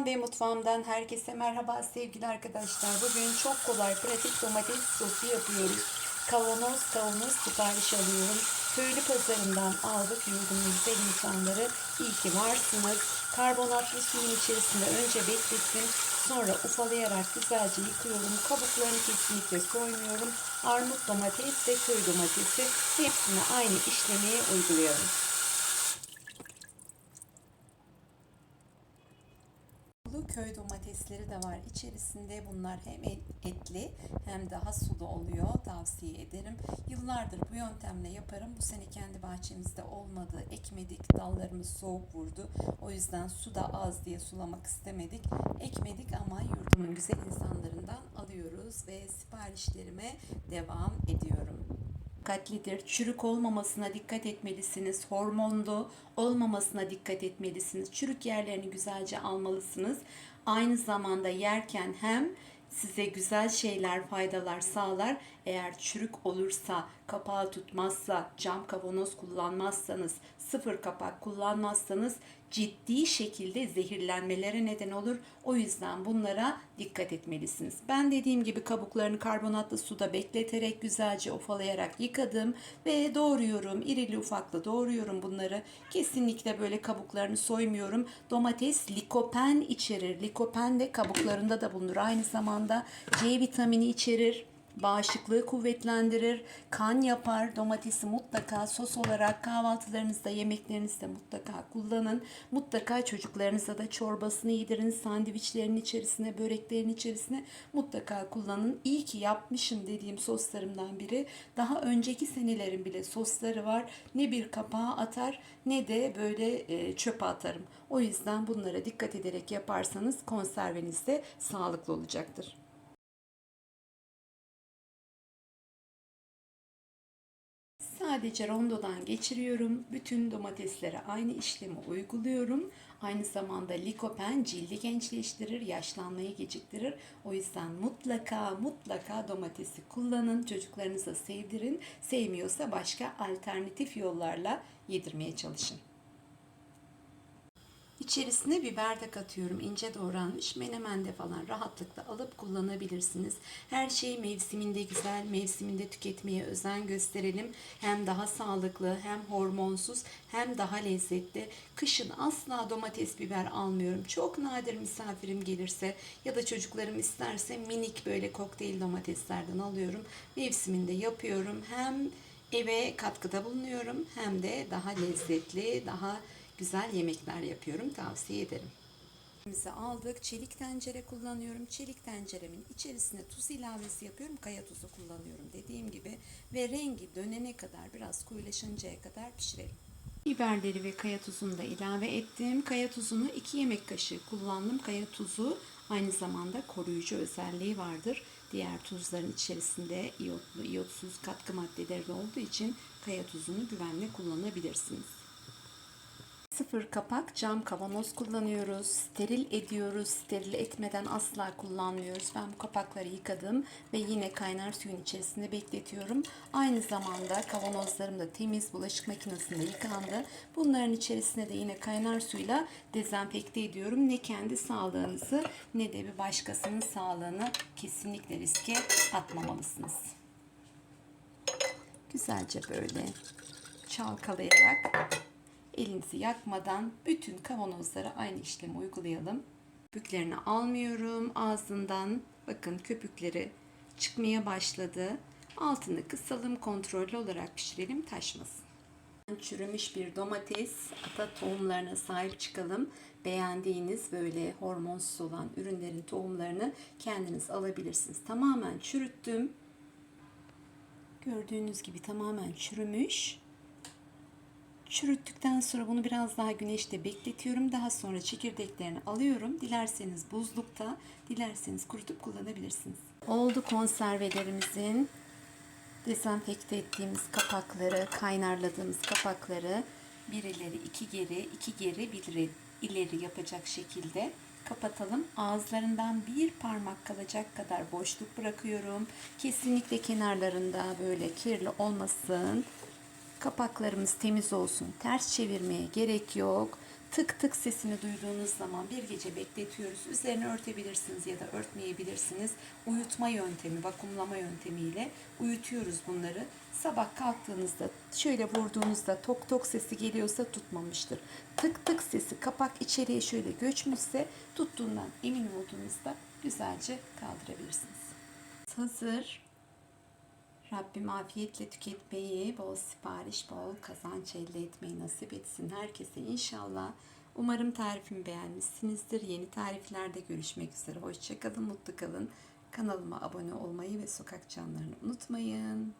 Kanalımdan ve mutfağımdan herkese merhaba sevgili arkadaşlar. Bugün çok kolay pratik domates sosu yapıyoruz. Kavanoz kavanoz sipariş alıyorum. Köylü pazarından aldık yurdumun güzel insanları. İyi ki varsınız. Karbonatlı suyun içerisinde önce beklettim. Sonra ufalayarak güzelce yıkıyorum. Kabuklarını kesinlikle soymuyorum. Armut domates ve köy domatesi hepsini aynı işlemeye uyguluyorum. Köy domatesleri de var içerisinde. Bunlar hem et- etli hem daha sulu oluyor. Tavsiye ederim. Yıllardır bu yöntemle yaparım. Bu sene kendi bahçemizde olmadı. Ekmedik. Dallarımız soğuk vurdu. O yüzden su da az diye sulamak istemedik. Ekmedik ama yurdumun güzel insanlarından alıyoruz ve siparişlerime devam ediyorum dikkatlidir. Çürük olmamasına dikkat etmelisiniz. Hormonlu olmamasına dikkat etmelisiniz. Çürük yerlerini güzelce almalısınız. Aynı zamanda yerken hem size güzel şeyler, faydalar sağlar. Eğer çürük olursa, kapağı tutmazsa, cam kavanoz kullanmazsanız, sıfır kapak kullanmazsanız ciddi şekilde zehirlenmelere neden olur. O yüzden bunlara dikkat etmelisiniz. Ben dediğim gibi kabuklarını karbonatlı suda bekleterek güzelce ufalayarak yıkadım ve doğruyorum. İrili ufaklı doğruyorum bunları. Kesinlikle böyle kabuklarını soymuyorum. Domates likopen içerir. Likopen de kabuklarında da bulunur. Aynı zamanda C vitamini içerir bağışıklığı kuvvetlendirir, kan yapar. Domatesi mutlaka sos olarak kahvaltılarınızda, yemeklerinizde mutlaka kullanın. Mutlaka çocuklarınıza da çorbasını yedirin, sandviçlerin içerisine, böreklerin içerisine mutlaka kullanın. İyi ki yapmışım dediğim soslarımdan biri. Daha önceki senelerin bile sosları var. Ne bir kapağa atar ne de böyle e, çöpe atarım. O yüzden bunlara dikkat ederek yaparsanız konserveniz de sağlıklı olacaktır. Sadece rondodan geçiriyorum. Bütün domateslere aynı işlemi uyguluyorum. Aynı zamanda likopen cildi gençleştirir, yaşlanmayı geciktirir. O yüzden mutlaka mutlaka domatesi kullanın. Çocuklarınıza sevdirin. Sevmiyorsa başka alternatif yollarla yedirmeye çalışın. İçerisine biber de katıyorum. ince doğranmış menemende falan rahatlıkla alıp kullanabilirsiniz. Her şey mevsiminde güzel, mevsiminde tüketmeye özen gösterelim. Hem daha sağlıklı, hem hormonsuz, hem daha lezzetli. Kışın asla domates biber almıyorum. Çok nadir misafirim gelirse ya da çocuklarım isterse minik böyle kokteyl domateslerden alıyorum. Mevsiminde yapıyorum. Hem eve katkıda bulunuyorum hem de daha lezzetli, daha güzel yemekler yapıyorum. Tavsiye ederim. Bizi aldık. Çelik tencere kullanıyorum. Çelik tenceremin içerisine tuz ilavesi yapıyorum. Kaya tuzu kullanıyorum dediğim gibi. Ve rengi dönene kadar biraz koyulaşıncaya kadar pişirelim. Biberleri ve kaya tuzunu da ilave ettim. Kaya tuzunu 2 yemek kaşığı kullandım. Kaya tuzu aynı zamanda koruyucu özelliği vardır. Diğer tuzların içerisinde iyotlu, iyotsuz katkı maddeleri de olduğu için kaya tuzunu güvenle kullanabilirsiniz. Sıfır kapak cam kavanoz kullanıyoruz. Steril ediyoruz. Steril etmeden asla kullanmıyoruz. Ben bu kapakları yıkadım ve yine kaynar suyun içerisinde bekletiyorum. Aynı zamanda kavanozlarım da temiz bulaşık makinesinde yıkandı. Bunların içerisine de yine kaynar suyla dezenfekte ediyorum. Ne kendi sağlığınızı ne de bir başkasının sağlığını kesinlikle riske atmamalısınız. Güzelce böyle çalkalayarak elinizi yakmadan bütün kavanozlara aynı işlemi uygulayalım. Köpüklerini almıyorum ağzından. Bakın köpükleri çıkmaya başladı. Altını kısalım kontrollü olarak pişirelim taşmasın. Çürümüş bir domates, ata tohumlarına sahip çıkalım. Beğendiğiniz böyle hormonsuz olan ürünlerin tohumlarını kendiniz alabilirsiniz. Tamamen çürüttüm. Gördüğünüz gibi tamamen çürümüş. Çürüttükten sonra bunu biraz daha güneşte bekletiyorum. Daha sonra çekirdeklerini alıyorum. Dilerseniz buzlukta, dilerseniz kurutup kullanabilirsiniz. Oldu konservelerimizin dezenfekte ettiğimiz kapakları, kaynarladığımız kapakları bir ileri iki geri, iki geri bir ileri, yapacak şekilde kapatalım. Ağızlarından bir parmak kalacak kadar boşluk bırakıyorum. Kesinlikle kenarlarında böyle kirli olmasın. Kapaklarımız temiz olsun. Ters çevirmeye gerek yok. tık tık sesini duyduğunuz zaman bir gece bekletiyoruz. Üzerine örtebilirsiniz ya da örtmeyebilirsiniz. Uyutma yöntemi, vakumlama yöntemiyle uyutuyoruz bunları. Sabah kalktığınızda şöyle vurduğunuzda tok tok sesi geliyorsa tutmamıştır. Tık tık sesi kapak içeriye şöyle göçmüşse tuttuğundan emin olduğunuzda güzelce kaldırabilirsiniz. Hazır. Rabbim afiyetle tüketmeyi, bol sipariş, bol kazanç elde etmeyi nasip etsin herkese inşallah. Umarım tarifimi beğenmişsinizdir. Yeni tariflerde görüşmek üzere. Hoşçakalın, mutlu kalın. Kanalıma abone olmayı ve sokak canlarını unutmayın.